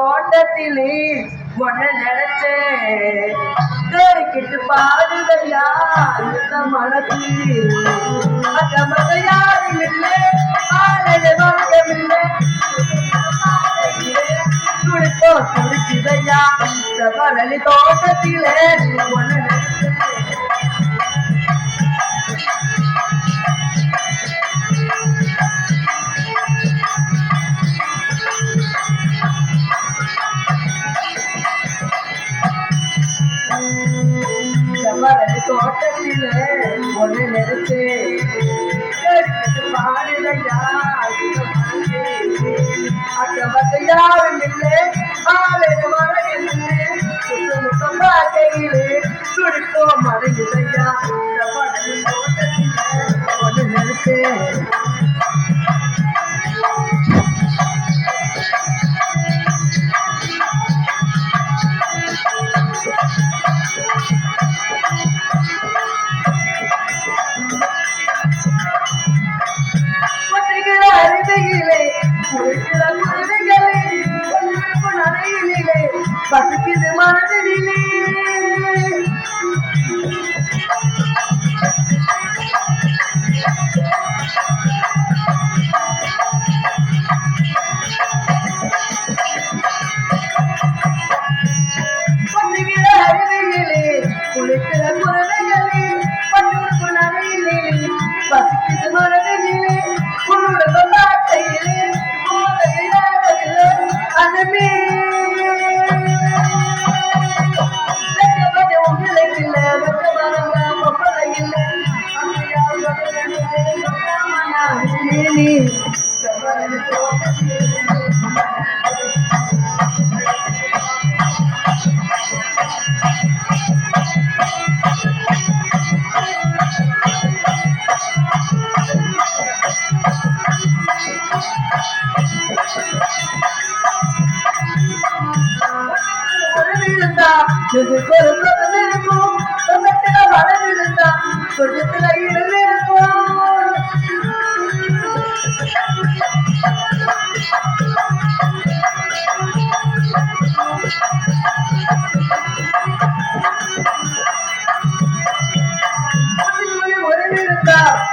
தோட்டத்திலே ஒன்ன நினைச்சேன் தேடிக்கிட்டு பாடுதையா இந்த மனசு யாரும் இல்லை துடிப்போ துடிக்குதையா இந்த தோட்டத்திலே ஒன்ன செவ்வரளி தோட்டத்தில் ஒன்று நிறுத்து கேட்டுக்கிட்டு பாடுதையா அக்கபக்க யாரும் இல்லை ஆளுங்க மறையில்லை சுத்த முத்தம் பார்க்கையிலே துடித்தோ மறையுதையா செவ்வரளி தோட்டத்தில ஒண்ணு நிறுத்து ஒட்டுகிற அருவியிலே குளிக்கிற பசிக்குது மனதிலே நீ இருந்தா இதுக்கு ஒரு குரல் இருக்கும் சொந்தத்துல வளம் இருந்தா